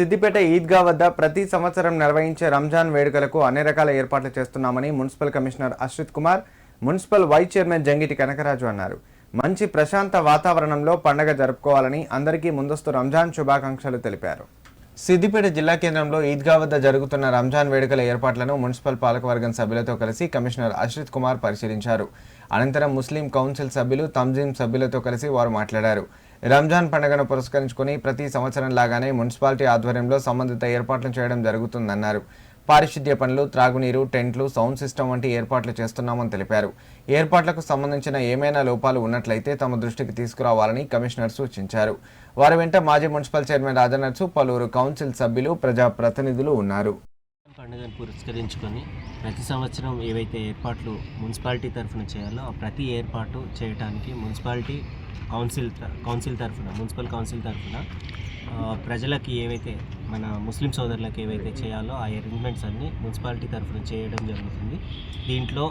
సిద్దిపేట ఈద్గా వద్ద ప్రతి సంవత్సరం నిర్వహించే రంజాన్ వేడుకలకు అన్ని రకాల ఏర్పాట్లు చేస్తున్నామని municipal commissioner Ashwith Kumar municipal vice chairman Jangiti Kanakaraju అన్నారు. మంచి ప్రశాంత వాతావరణంలో పండగ జరుపుకోవాలని అందరికీ ముందస్తు రంజాన్ శుభాకాంక్షలు తెలిపారు. సిద్దిపేట జిల్లా కేంద్రంలో ఈద్గా వద్ద జరుగుతున్న రంజాన్ వేడుకల ఏర్పాట్లను మున్సిపల్ పాలకవర్గం సభ్యులతో కలిసి కమిషనర్ అశ్రిత్ కుమార్ పరిశీలించారు. అనంతరం ముస్లిం కౌన్సిల్ సభ్యులు తంజీం సభ్యులతో కలిసి వారు మాట్లాడారు. రంజాన్ పండుగను పురస్కరించుకుని ప్రతి సంవత్సరం లాగానే మున్సిపాలిటీ ఆధ్వర్యంలో సంబంధిత ఏర్పాట్లు చేయడం జరుగుతుందన్నారు. పారిశుద్ధ్య పనులు త్రాగునీరు టెంట్లు సౌండ్ సిస్టమ్ వంటి ఏర్పాట్లు చేస్తున్నామని తెలిపారు. ఏర్పాట్లకు సంబంధించిన ఏమైనా లోపాలు ఉన్నట్లయితే తమ దృష్టికి తీసుకురావాలని కమిషనర్ సూచించారు. వారి వెంట మాజీ మున్సిపల్ చైర్మన్ రాజనర్సు పలువురు కౌన్సిల్ సభ్యులు ప్రజాప్రతినిధులు ఉన్నారు. పండుగను పురస్కరించుకొని ప్రతి సంవత్సరం ఏవైతే ఏర్పాట్లు మున్సిపాలిటీ తరఫున చేయాలో ప్రతి ఏర్పాటు చేయడానికి మున్సిపాలిటీ కౌన్సిల్ కౌన్సిల్ తరఫున మున్సిపల్ కౌన్సిల్ తరఫున ప్రజలకి ఏవైతే మన ముస్లిం సోదరులకు ఏవైతే చేయాలో ఆ అరేంజ్మెంట్స్ అన్నీ మున్సిపాలిటీ తరఫున చేయడం జరుగుతుంది. దీంట్లో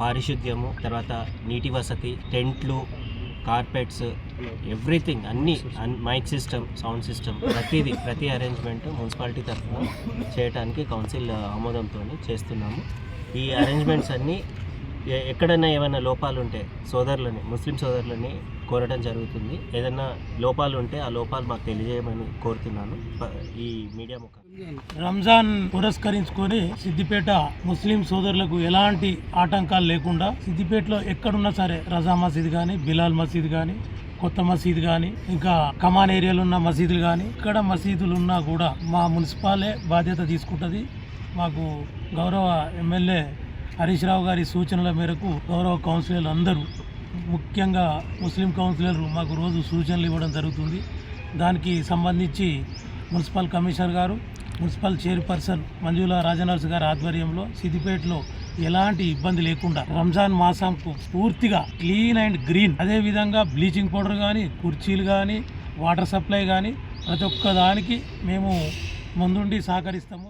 పారిశుద్ధ్యము తర్వాత నీటి వసతి టెంట్లు కార్పెట్స్ ఎవ్రీథింగ్ అన్నీ అన్- మైక్ సిస్టమ్ సౌండ్ సిస్టమ్ ప్రతిదీ ప్రతి అరేంజ్మెంట్ మున్సిపాలిటీ తరఫున చేయడానికి కౌన్సిల్ ఆమోదంతో చేస్తున్నాము. ఈ అరేంజ్మెంట్స్ అన్నీ ఎ- ఎక్కడైనా ఏమైనా లోపాలు ఉంటే సోదరులని ముస్లిం సోదరులని కోరడం జరుగుతుంది. ఏదైనా లోపాలు ఉంటే ఆ లోపాలు మాకు తెలియజేయమని కోరుతున్నాను. ఈ మీడియా ముఖం రంజాన్ పురస్కరించుకొని సిద్దిపేట ముస్లిం సోదరులకు ఎలాంటి ఆటంకాలు లేకుండా సిద్దిపేటలో ఎక్కడున్నా సరే రజా మసీద్ కానీ బిలాల్ మసీద్ కానీ కొత్త మసీద్ కానీ ఇంకా కమాన్ ఏరియాలో ఉన్న మసీదులు కానీ ఇక్కడ మసీదులు ఉన్నా కూడా మా మున్సిపాలే బాధ్యత తీసుకుంటుంది. మాకు గౌరవ ఎమ్మెల్యే హరీష్ రావు గారి సూచనల మేరకు గౌరవ కౌన్సిలర్లు అందరూ ముఖ్యంగా ముస్లిం కౌన్సిలర్లు మాకు రోజు సూచనలు ఇవ్వడం జరుగుతుంది. దానికి సంబంధించి మున్సిపల్ కమిషనర్ గారు మున్సిపల్ చైర్పర్సన్ మంజుల రాజనర్స్ గారి ఆధ్వర్యంలో సిద్దిపేటలో ఎలాంటి ఇబ్బంది లేకుండా రంజాన్ మాసంకు పూర్తిగా క్లీన్ అండ్ గ్రీన్. అదే విధంగా బ్లీచింగ్ పౌడర్ కానీ కుర్చీలు కానీ వాటర్ సప్లై కానీ ప్రతి ఒక్క దానికి మేము ముందుండి సహకరిస్తాము.